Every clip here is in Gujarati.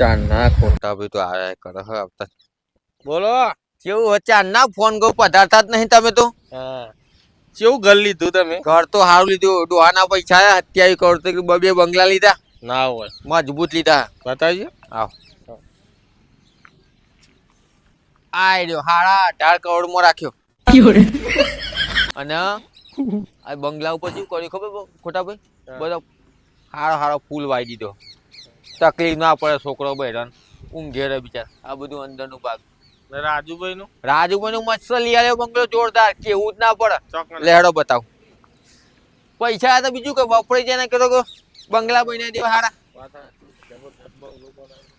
ચારના ખોટા ભાઈ તો આયા કરે હે આવતા. બોલો. કેવું હોય ચારના ફોન ગો પધારતા જ નહીં તમે તો? હા. કેવું ઘર લીધું તમે? ઘર તો સારું લીધું. ડોહાના પૈસા આયા. હત્યાવી કરોડ તો કે બબે બંગલા લીધા. ના હોય. મજબૂત લીધા. બતાવજો. આવ. આય રહ્યો. હાડા અઢાર કરોડમાં રાખ્યો અને આ બંગલા ઉપર શું કર્યું ખબર ખોટા ભાઈ? બધા બધો હારો હારો ફૂલ વાઈ દીધો. તકલીફ ના પડે છોકરો બહેરાન ઊંઘે રહે બિચાર. આ બધું અંદરનું ભાગ. રાજુભાઈ નું રાજુભાઈ નું મસ્ત લઈ આવ્યો બંગલો જોરદાર કેવું જ ના પડે. લેડો બતાવ. પૈસા આ તો બીજું કે વપરાઈ જાય ને કે બંગલા બની દેવા હારા.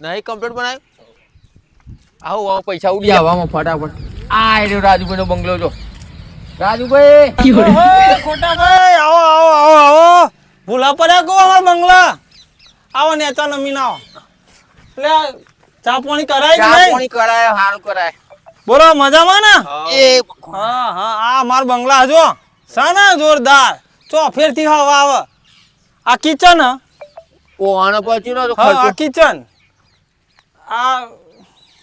નહીં કમ્પ્લીટ બનાવ્યું? આવો આવો પૈસા ઉડી આવવામાં ફટાફટ. આ રહ્યો રાજુભાઈ નો બંગલો જો. રાજુભાઈ! ખોટા ભાઈ આવો આવો આવો આવો. ભૂલા પડ્યા કો અમારા બંગલા. આવો ને ચાલો આવો એટલે ચા પાણી કરાય કે ચા નહીં? પાણી કરાય હાલ કરાય. બોલો મજામાં ને? એ હા હા આ માર બંગલા જો. સાના જોરદાર. ચો ફેરથી હવા આવે. આ કિચન ઓ આનો પછી નો તો હા આ ખર્ચો કિચન આ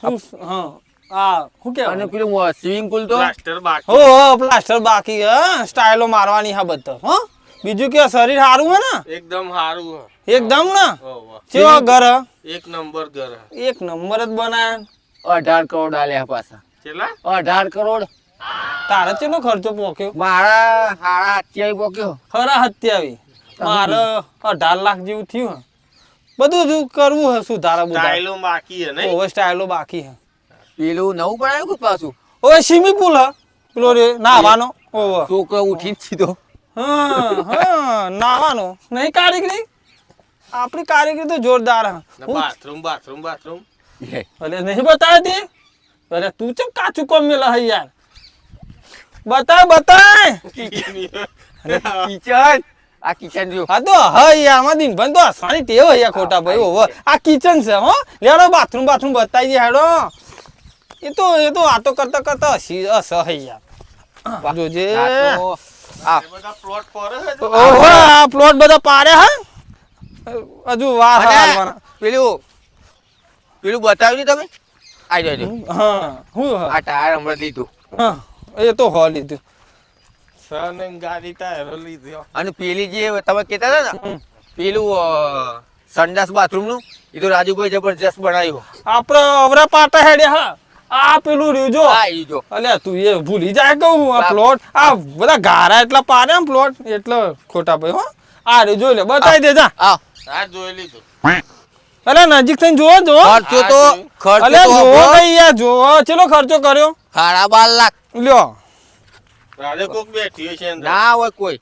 હું સ- હા આ શું અને પેલું સ્વિમિંગ પુલ તો? પ્લાસ્ટર બાકી. હો હો પ્લાસ્ટર બાકી હા સ્ટાઇલો મારવાની હા બધો હો. બીજું કે શરીર સારું હે ને? એકદમ સારું હે. એકદમ ને? હોવ. ઘર એક નંબર ઘર એક નંબર જ બનાયા અઢાર કરોડ આલ્યા પાછા. કેટલા? અઢાર કરોડ. તારે ચેનો ખર્ચો પોક્યો? મારા હારા અત્યાવી પોક્યો. ખરા હત્યાવી મારે અઢાર લાખ જેવું થયું હે. બધું જ કરવું હે સુધારા બુધારા. સ્ટાઇલો બાકી હે નહીં? ઓવે સ્ટાઇલો બાકી હે. પેલું નવું બનાવ્યું કે પાછું? ઓવે સ્વિમિંગ પુલ હે. પેલો રે નાવાનો ઓવે છોકરો ઉઠી જ સીધો. હા હા નાવાનો નહીં કારીગરી? આપણી કારીગરી તો જોરદાર હા. બાથરૂમ બાથરૂમ બાથરૂમ અરે નહીં બતાવતી? અરે તું ચમ કાચું કોમ મેલા હૈ યાર? બતાય બતાય. કિચન. આ કિચન જો. હા તો હૈ યારમાં દિનભાઈ તો હસવાની ટેવ હે યાર ખોટા ભાઈ ઓવો આ કિચન છે હો. લેડો બાથરૂમ બાથરૂમ બતાવી દે હેડો. એ તો એ તો આતો કરતા કરતા હસી હસ હે યાર. જોજે. આ. બધા પ્લોટ આ બધા પાડ્યા હા? હજુ વાર હાલવાના. પેલું પેલું બતાવ્યું તમે? આઈ જાજો હા હું આ ટાયર હમણાં લીધું. હા એ તો હો લીધું. સન અને ગાડી ટાયરો લીધો. અને પેલી જે તમે કહેતા હતા ને હમ. પેલું સંડાસ બાથરૂમનું એ તો રાજુભાઈ જબરજસ્ત બનાવ્યું. આપડે અવરા પાટા હેડ્યા હા. આ પેલું રીજો જો. આ ઈ જો. અલ્યા તું એ ભૂલી જાય કહું આ પ્લોટ આ બધા ગારા એટલા પારે એમ પ્લોટ એટલે ખોટા ભાઈ હો. આ રીજો લે બતાવી દે જા. આ જોઈ લીધું. અરે નજીક થઈને જોવો જો ખર્ચો તો ખર્ચો તો જોવો. કઈ યાર જોવો ચેલો ખર્ચો કર્યો? સાડા બાર લાખ. રાધે કોક બેઠી હશે ના હોય કોઈ.